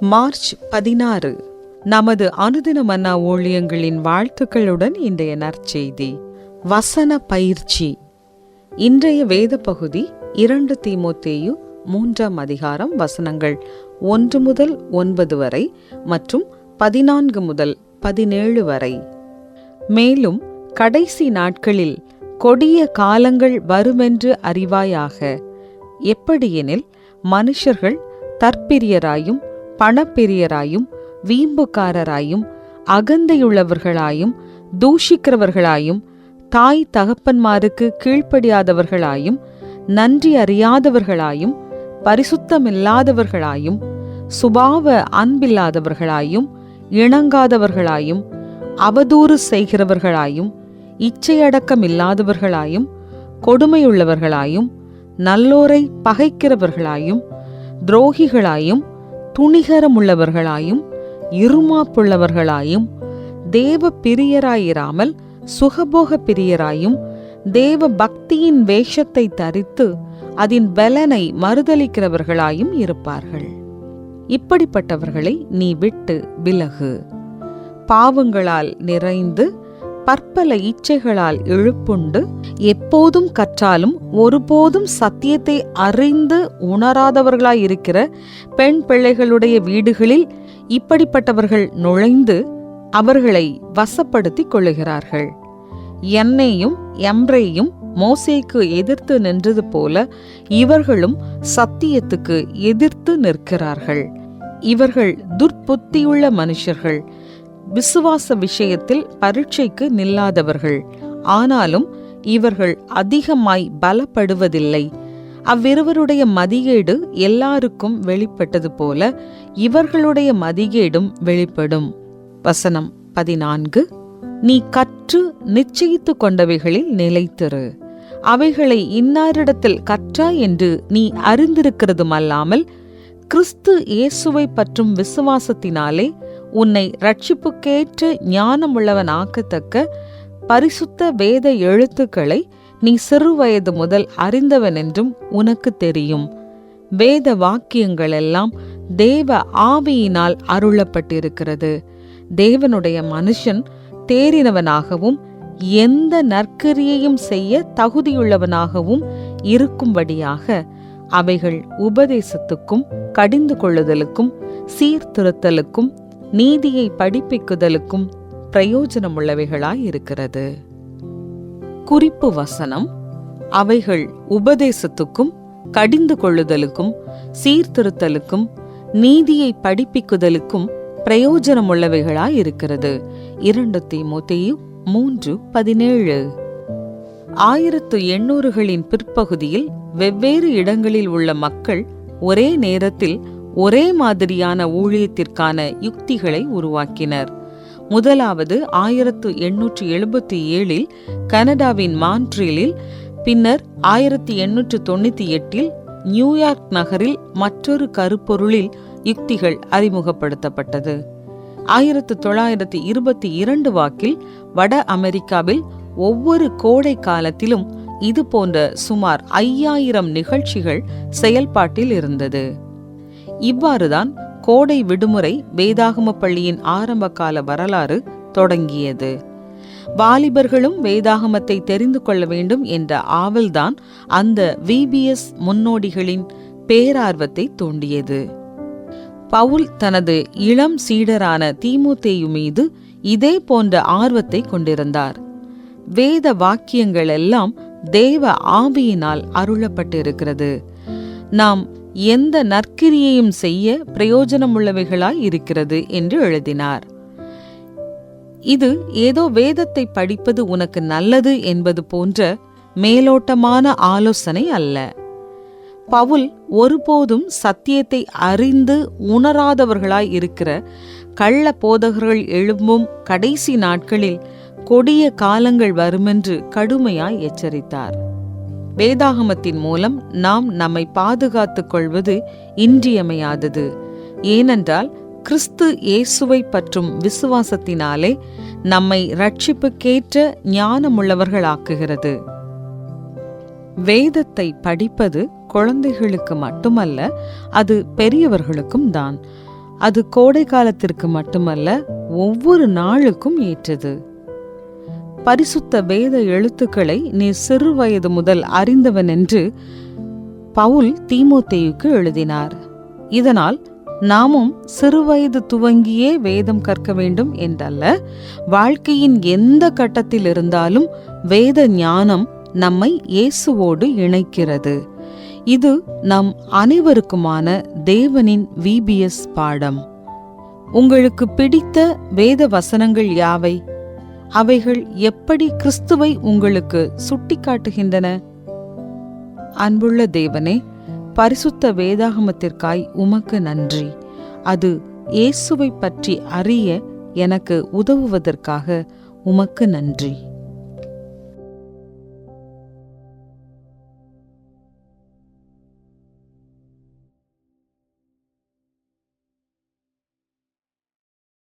March பதினாறு நமது அனுதின மன்னா ஊழியங்களின் வாழ்த்துக்களுடன் இன்றைய நற்செய்தி வசன பயிற்சி. இன்றைய வேத பகுதி இரண்டு தீமோத்தேயு மூன்றாம் அதிகாரம் வசனங்கள் ஒன்று முதல் ஒன்பது வரை மற்றும் பதினான்கு முதல் பதினேழு வரை. மேலும் கடைசி நாட்களில் கொடிய காலங்கள் வருமென்று அறிவாயாக எப்படியெனில் மனுஷர்கள் தற்பிரியராயும் பணப்பெரியராயும் வீம்புக்காரராயும் அகந்தையுள்ளவர்களாயும் தூஷிக்கிறவர்களாயும் தாய் தகப்பன்மாருக்கு கீழ்ப்படியாதவர்களாயும் நன்றி அறியாதவர்களாயும் பரிசுத்தமில்லாதவர்களாயும் சுபாவ அன்பில்லாதவர்களாயும் இணங்காதவர்களாயும் அவதூறு செய்கிறவர்களாயும் இச்சையடக்கம் இல்லாதவர்களாயும் கொடுமையுள்ளவர்களாயும் நல்லோரை பகைக்கிறவர்களாயும் துரோகிகளாயும் துணிகரமுள்ளவர்களாயும் இருமாப்புள்ளவர்களாயும் தேவ பிரியராயிராமல் சுகபோக பிரியராயும் தேவ பக்தியின் வேஷத்தை தரித்து அதன் பலனை மறுதலிக்கிறவர்களாயும் இருப்பார்கள். இப்படிப்பட்டவர்களை நீ விட்டு விலகு. பாவங்களால் நிறைந்து பற்பல இச்சைகளால் எழுப்புண்டு எப்போதும் கற்றாலும் ஒருபோதும் சத்தியத்தை அறிந்து உணராதவர்களாயிருக்கிற பெண் பிள்ளைகளுடைய வீடுகளில் இப்படிப்பட்டவர்கள் நுழைந்து அவர்களை வசப்படுத்திக் கொள்ளுகிறார்கள். என்னையும் எம்ரேயும் மோசேக்கு எதிர்த்து நின்றது போல இவர்களும் சத்தியத்துக்கு எதிர்த்து நிற்கிறார்கள். இவர்கள் துர்ப்புத்தியுள்ள மனுஷர்கள். விசுவாச விஷயத்தில் பரீட்சைக்கு நில்லாதவர்கள். ஆனாலும் இவர்கள் அதிகமாய் பலப்படுவதில்லை. அவ்விருவருடைய மதிகேடு எல்லாருக்கும் வெளிப்பட்டது போல இவர்களுடைய மதிகேடும் வெளிப்படும். வசனம் பதினான்கு. நீ கற்று நிச்சயித்து கொண்டவைகளில் நிலைத்திரு. அவைகளை இன்னாரிடத்தில் கற்றாய் என்று நீ அறிந்திருக்கிறதுமல்லாமல் கிறிஸ்து இயேசுவை பற்றும் விசுவாசத்தினாலே உன்னை ரட்சிப்புக்கேற்ற ஞானமுள்ளவனாக்கத்தக்க பரிசுத்த வேத எழுத்துக்களை நீ சிறுவயது முதல் அறிந்தவன் என்றும் உனக்கு தெரியும். வேத வாக்கியங்களெல்லாம் தேவ ஆவியினால் அருளப்பட்டிருக்கிறது. தேவனுடைய மனுஷன் தேறினவனாகவும் எந்த நற்கரியையும் செய்ய தகுதியுள்ளவனாகவும் இருக்கும்படியாக அவைகள் உபதேசத்துக்கும் கடிந்து கொள்ளுதலுக்கும் சீர்திருத்தலுக்கும் நீதியை படிப்பிக்குதலுக்கும் பிரயோஜனமுள்ளவைகளாய் இருக்கிறது. குறிப்பு வசனம் அவைகள் உபதேசத்துக்கும் கடிந்து கொள்ளுதலுக்கும் சீர்திருத்தலுக்கும் நீதியை படிப்பிக்குதலுக்கும் பிரயோஜனமுள்ளவைகளாய் இருக்கிறது. இரண்டு தீமோத்தேயு மூன்று பதினேழு. ஆயிரத்து எண்ணூறுகளின் பிற்பகுதியில் வெவ்வேறு இடங்களில் உள்ள மக்கள் ஒரே நேரத்தில் ஒரே மாதிரியான ஊழியத்திற்கான யுக்திகளை உருவாக்கினர். முதலாவது ஆயிரத்து எண்ணூற்று எழுபத்தி ஏழில் கனடாவின் மான்ட்ரீலில் பின்னர் ஆயிரத்தி எண்ணூற்று தொண்ணூற்றி எட்டில் நியூயார்க் நகரில் மற்றொரு கருப்பொருளில் யுக்திகள் அறிமுகப்படுத்தப்பட்டது. ஆயிரத்து தொள்ளாயிரத்தி இருபத்தி இரண்டு வாக்கில் வட அமெரிக்காவில் ஒவ்வொரு கோடை காலத்திலும் இது போன்ற சுமார் ஐயாயிரம் நிகழ்ச்சிகள் செயல்பாட்டில் இருந்தது. இவ்வாறுதான் கோடை விடுமுறை வேதாகம பள்ளியின் ஆரம்ப கால வரலாறு தொடங்கியது. வாலிபர்களும் வேதாகமத்தை தெரிந்து கொள்ள வேண்டும் என்ற ஆவல்தான் அந்த விபிஎஸ் முன்னோடிகளின் பேரார்வத்தை தூண்டியது. பவுல் தனது இளம் சீடரான தீமுத்தேயு மீது இதே போன்ற ஆர்வத்தை கொண்டிருந்தார். வேத வாக்கியங்கள் எல்லாம் தேவ ஆவியினால் அருளப்பட்டிருக்கிறது. நாம் எந்த நற்கிரியையும் செய்ய பிரயோஜனமுள்ளவைகளாய் இருக்கிறது என்று எழுதினார். இது ஏதோ வேதத்தை படிப்பது உனக்கு நல்லது என்பது போன்ற மேலோட்டமான ஆலோசனை அல்ல. பவுல் ஒருபோதும் சத்தியத்தை அறிந்து உணராதவர்களாய் இருக்கிற கள்ள போதகர்கள் எழும்பும் கடைசி நாட்களில் கொடிய காலங்கள் வருமென்று கடுமையாய் எச்சரித்தார். வேதாகமத்தின் மூலம் நாம் நம்மை பாதுகாத்துக் கொள்வது இன்றியமையாதது. ஏனென்றால் கிறிஸ்து இயேசுவை பற்றும் விசுவாசத்தினாலே நம்மை ரட்சிப்புக்கேற்ற ஞானமுள்ளவர்களாக்குகிறது. வேதத்தை படிப்பது குழந்தைகளுக்கு மட்டுமல்ல அது பெரியவர்களுக்கும் தான். அது கோடை காலத்திற்கு மட்டுமல்ல ஒவ்வொரு நாளுக்கும் ஏற்றது. பரிசுத்த வேத எழுத்துக்களை நீ சிறு வயது முதல் அறிந்தவன் என்று பவுல் தீமோத்தேயுக்கு எழுதினார். இதனால் நாமும் சிறுவயது துவங்கியே வேதம் கற்க வேண்டும் என்றல்ல வாழ்க்கையின் எந்த கட்டத்தில் இருந்தாலும் வேத ஞானம் நம்மை இயேசுவோடு இணைக்கிறது. இது நம் அனைவருக்குமான தேவனின் விபிஎஸ் பாடம். உங்களுக்கு பிடித்த வேத வசனங்கள் யாவை? அவைகள் எப்படி கிறிஸ்துவை உங்களுக்கு சுட்டிக்காட்டுகின்றன? அன்புள்ள தேவனே பரிசுத்த வேதாகமத்திற்காய் உமக்கு நன்றி. அது இயேசுவை பற்றி அறிய எனக்கு உதவுவதற்காக உமக்கு நன்றி.